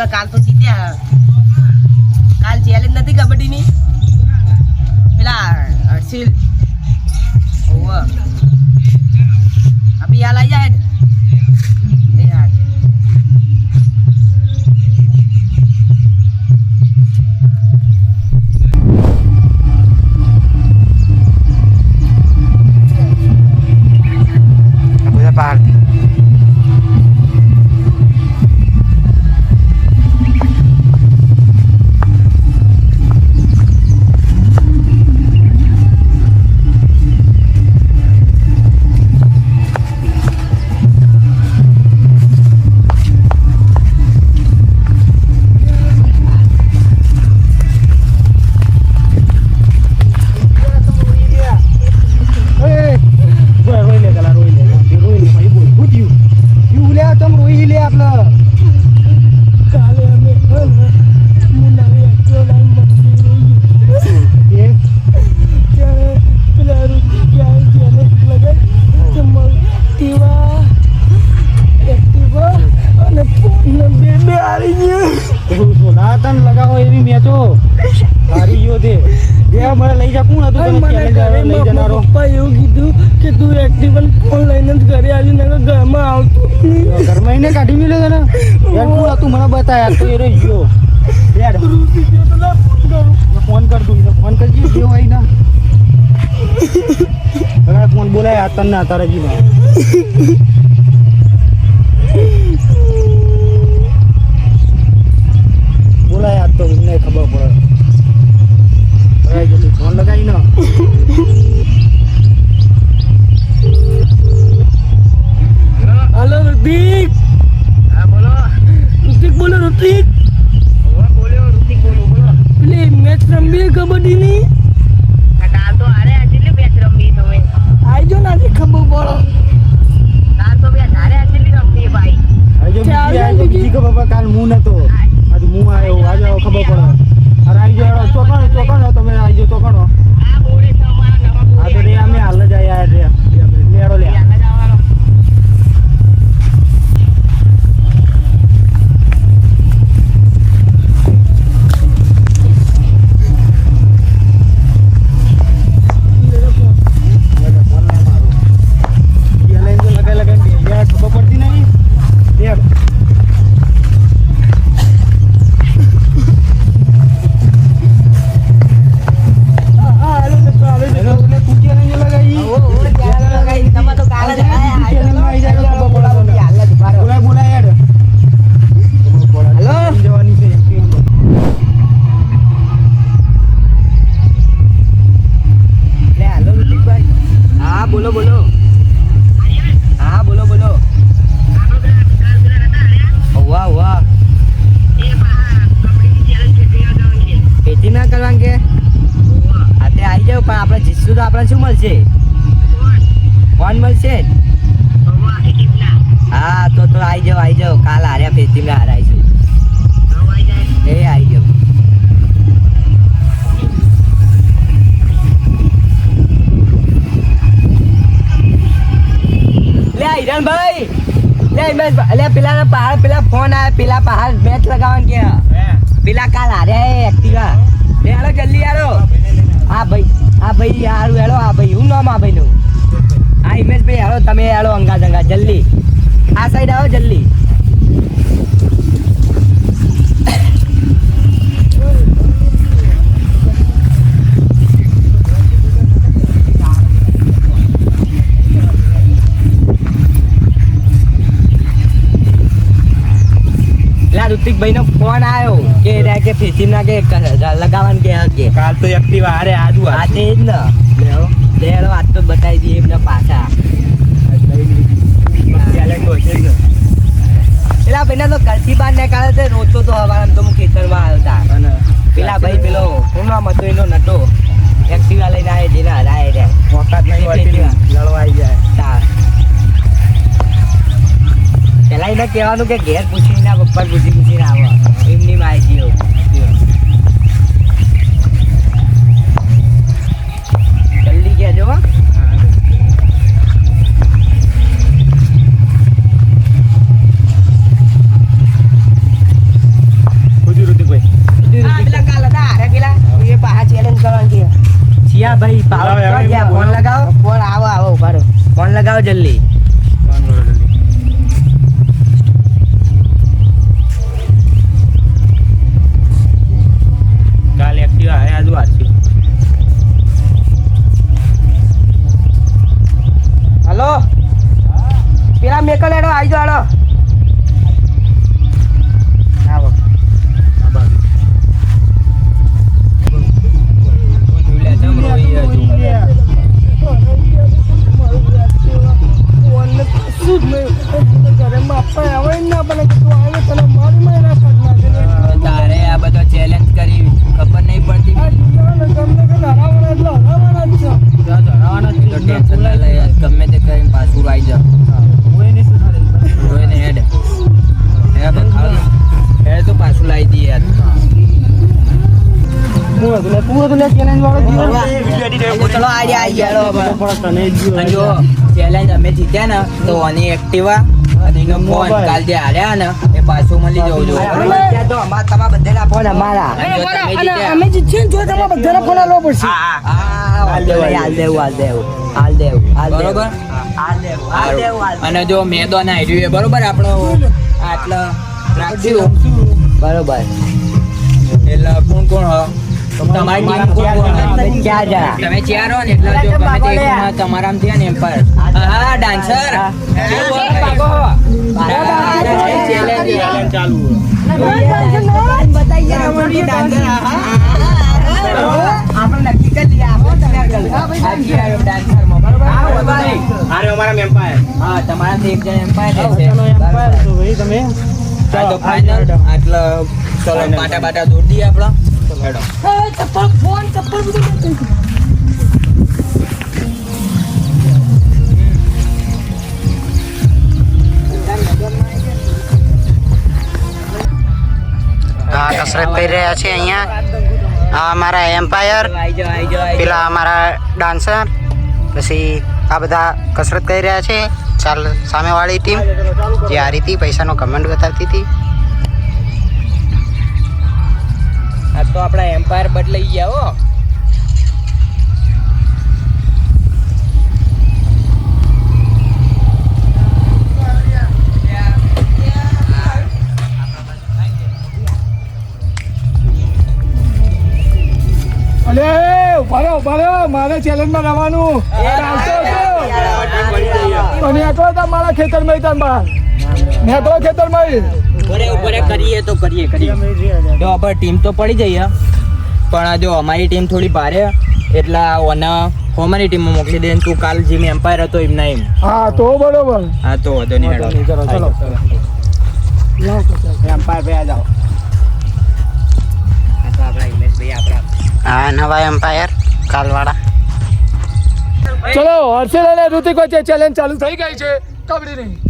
Activa કાલ તો જીત્યા. કાલ ચેલેન્જ નથી કબડ્ડીની. પેલા હર્ષિલ ઓવ અભી હાલ આવી જાય કોણ હતું લઈ જનારો. પપ્પા એવું કીધું કે તું એક્ટિવા ફોન લઈને જ ઘરે આવી ને ઘરમાં આવતું ઘરમાં એને કાઢી મેલ્યો તને? યાર કોણ હતું મને બતા યાર તો એ ગયો. ગયો તો લા ફોન કરું. ફોન કર દઉં ફોન કરજી જે હોય ના ફોન બોલાય? આ તને તારા જીમાં હાર્યા ફેસ્ટિવલ હારાઈશું એ આવી ગયો. લે હિરણભાઈ લે હિરણભાઈ લે પેલા પહાડ પેલા ફોન આવે પેલા પહાડ મેચ લગાવવાનું કે? પેલા કાલ હાર્યા એક્ટિવા લે હાલો જલ્દી હાલો. હા ભાઈ હા ભાઈ હારું હેલો હા ભાઈ હું નામ આ ભાઈ નું હા હિમેશભાઈ હાલો તમે હાલો અંગા જંગા જલ્દી. આ સાઈડ આવો જલ્દી. લા ઋતિકભાઈ નો ફોન આવ્યો કે રે કે ફેસી ના કે લગાવવાનું કે હકે. કાલ તો એક્ટિવા હારે આજુ આજે જ ને. લેવો વાત તો બતાવી દઈએ એમને પાછા. પેલા ભાઈ તો કલસી બાર ને. કાલે તે રોતો તો હવારમાં તો હું ખેતરમાં આવ્યો હતા પેલા ભાઈ પેલો હું નામ હતું એનો નટો. એક્ટિવા લઈને આવે જેને હરાય રે વખત નહીં લડવા આવી જાય. પેલા એને કહેવાનું કે ઘેર પૂછી ના પપ્પા પૂછી પૂછીને આવો. એમની માહિતીઓ જલ્દી કહેજો હા. ભાઈ ફોન લગાવો. ફોન આવો આવો ઊભા ફોન લગાવો જલ્દી. સાયકલ હેડો આવી. જાડો તારે આ બધો ચેલેન્જ કરી ખબર નહીં પડતી. ગમે તે કરીને પાછું આવી જાવ જોઈને હેડ. હે તો પાછું લાવી દઈએ યાર. ચલો આજે આવી ગયા ચેલેન્જ અમે જીત્યા ને તો એક્ટિવા અને ફોન કાલ જે હાલ્યા ને એ પાછું મળી જવું જોઈએ તો અમાર તમારા બધાના ફોન અમારા. જો તમે અને જીત્યા અમે જીતીએ ને જો તમારે બધાને ફોન આલવો પડશે. હાલ દેવું, હાલ દેવું, હાલ દેવું, હાલ દેવું, હાલ બરોબર? હાલ દેવું, હાલ દેવું, અને જો મેદો ના એ બરોબર? આપણો આટલા બરોબર. એટલે કોણ કોણ હો? તમારા ને એમ હા ડાન્સર આપણે એમ્પાયર હા તમારા એમ્પાયર છે તો તમે ફાઇનલ આટલા ચલો પાટા બાટા દોડી આપણા લઈ કસરત કરી રહ્યા છે અહીંયા. આ અમારા એમ્પાયર, પેલા અમારા ડાન્સર, પછી આ બધા કસરત કરી રહ્યા છે. ચાલ, સામેવાળી ટીમ. જે આ રીતે પૈસાનો કમેન્ટ બતાવતી હતી. આ તો આપણા એમ્પાયર બદલાઈ ગયા હો. ઉભારો ઉભારો મારે ચેલેન્જમાં રવાનું નીકળો મારા ખેતરમાં ખેતરમાં નીકળો ખેતરમાં ઉપરે ઉપર કરીએ તો કરીએ કરીએ. જો આપણે ટીમ તો પડી જઈએ પણ જો અમારી ટીમ થોડી ભારે એટલા ઓને અમારી ટીમમાં મોકલી દે તું કાલ જેમ એમ્પાયર હતો એમ ના એમ. હા તો બરોબર. હા તો વધો નહીં હેડો. ચલો. એમ્પાયર ભાઈ જાઓ. આ નવા એમ્પાયર કાલવાળા. ચલો હર્ષિલ અને ઋતિક વચ્ચે ચેલેન્જ ચાલુ થઈ ગઈ છે. કબડ્ડીની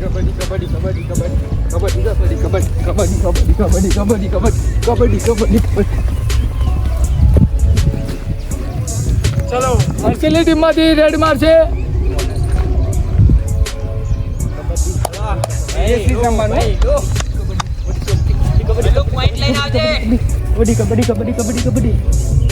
કબડ્ડી કબડ્ડી કબડ્ડી કબડ્ડી કબડ્ડી કબડ્ડી કબડ્ડી કબડ્ડી કબડ્ડી કબડ્ડી કબડ્ડી કબડ્ડી કબડ્ડી કબડ્ડી કબડ્ડી ચલો હર્ષિલની ટીમમાંથી રેડ મારશે કબડ્ડી કબડ્ડી કબડ્ડી કબડ્ડી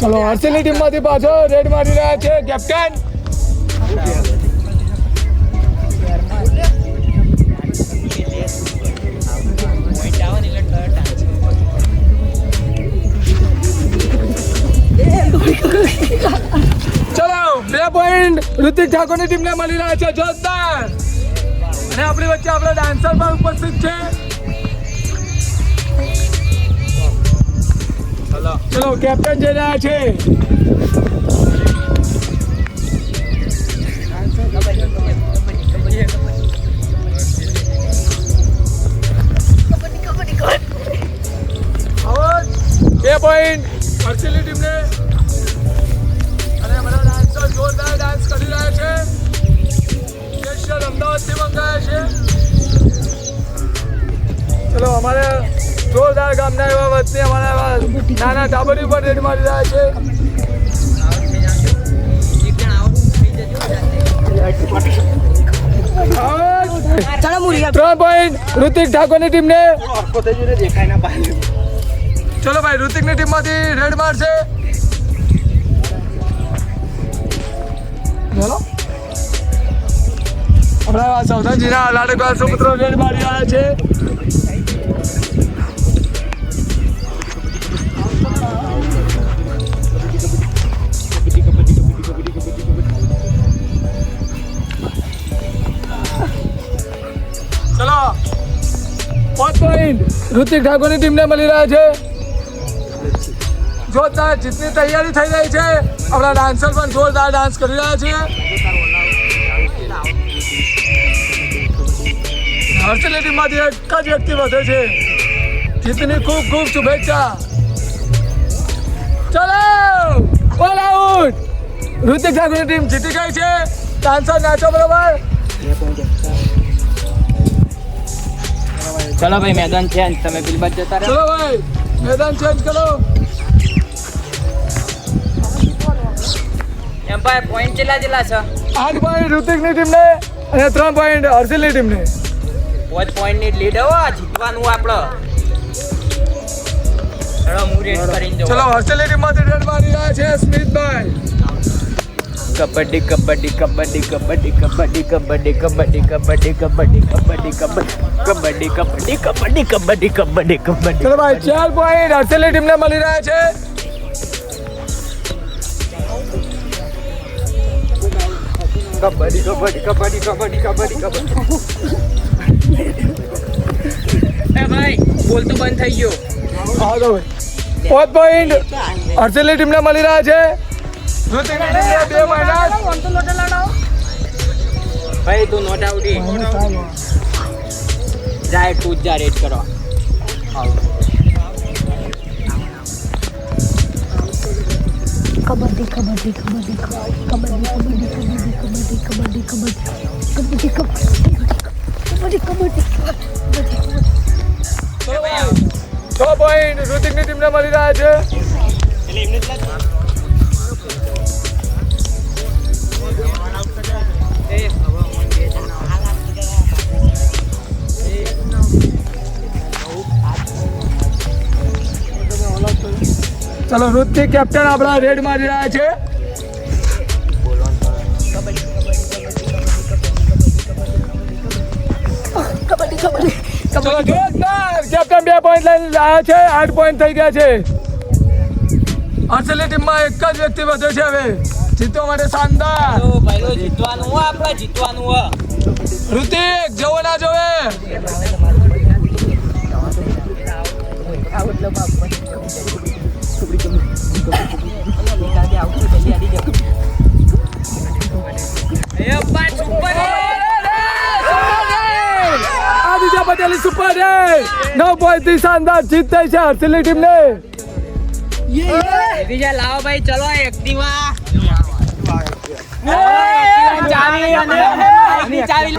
ચલો હર્ષની ટીમમાંથી પાછો રેડ મારી રહ્યા છે કેપ્ટન. ચલો, બે પોઈન્ટ ઋતિક ઠાકોરની ટીમને મળી રહ્યા છે જોરદાર. અને આપણી વચ્ચે આપણો ડાન્સર પણ ઉપસ્થિત છે. ચલો કેપ્ટન જઈ રહ્યા છે. જોરદાર ગામના એવા વતની અમારા નાના ટાબરી પર રેડ મારી રહ્યા છે. ત્રણ પોઈન્ટ ઋતિક ઠાકોરની ટીમને. ચલો ભાઈ ઋતિકની ટીમમાંથી રેડ મારશે. ચલો. આપણા સૌદાજીના સુપુત્રો રેડ મારી રહ્યા છે. પાંચ પોઈન્ટ ઋતિક ઠાકોરની ટીમને મળી રહ્યા છે. જોરદાર જીતની તૈયારી થઈ રહી છે, આપણા ડાન્સર પણ જોરદાર ડાન્સ કરી રહ્યા છે. હર્ષલી ટીમમાંથી એક જ વ્યક્તિ વધે છે. જીતની ખૂબ ખૂબ શુભેચ્છા. ચલો ઓલ આઉટ ઋતિક ઠાકોરની ટીમ જીતી ગઈ છે. ડાન્સર નાચો બરોબર. ચલો ભાઈ મેદાન છે તમે પેલી બાજુ જતા રહો. ચલો ભાઈ મેદાન ચેન્જ કરો. એમ્પાયર પોઈન્ટ કેટલા જેટલા છે? આઠ પોઈન્ટ ઋતિકની ટીમને અને ત્રણ પોઈન્ટ હર્ષિલની ટીમને. પાંચ પોઈન્ટની લીડ હો જીતવાનું આપણે ચલો હું રેડ કરીને ચલો હર્ષિલની ટીમમાંથી રેડ મારી રહ્યા છે સ્મિતભાઈ. કબડ્ડી કબડ્ડી કબડ્ડી કબડ્ડી કબડ્ડી કબડ્ડી કબડ્ડી કબડ્ડી કબડ્ડી કબડ્ડી કબડ્ડી કબડ્ડી કબડ્ડી કબડ્ડી કબડ્ડી કબડ્ડી ચલો ભાઈ ચાર પોઈન્ટ હર્ષિલની ટીમને મળી રહ્યા છે કબડ્ડી કબડ્ડી કબડ્ડી કબડ્ડી કબડ્ડી કબડ્ડી એ ભાઈ બોલ તો બંધ થઈ ગયો હા તો ભાઈ પોઈન્ટ હર્ષિલની ટીમને મળી રહ્યા છે ઋતિકની ટીમને બે માઇનસ ભાઈ તું નોટ આવડી જાય તું જ જા રેડ કરવા કબડ્ડી કબડ્ડી કબડ્ડી કબડ્ડી કબડ્ડી કબડ્ડી કબડ્ડી કબડ્ડી કબડ્ડી કબડ્ડી કબડ્ડી કબડ્ડી કબડ્ડી છ પોઈન્ટ ઋતિકની ટીમને મળી રહ્યા છે ચલો ઋતિક કેપ્ટન આપણા રેડ મારી રહ્યા છે કેપ્ટન બે પોઈન્ટ લઈને આવ્યા છે. આઠ પોઈન્ટ થઈ ગયા છે. અસલી ટીમમાં એક જ વ્યક્તિ વધે છે હવે. જીતવા માટે શાનદાર. તો ભાઈ જીતવાનું હો આપણે જીતવાનું હો. ઋતિક જવો ના જોવે. આદિત્ય પટેલ સુપર નવ પોઈન્ટથી શાનદાર જીત થઈ છે હર્ષલી ટીમને. બીજા લાવો ભાઈ ચલો એક્ટિવા ચાવી ચાવી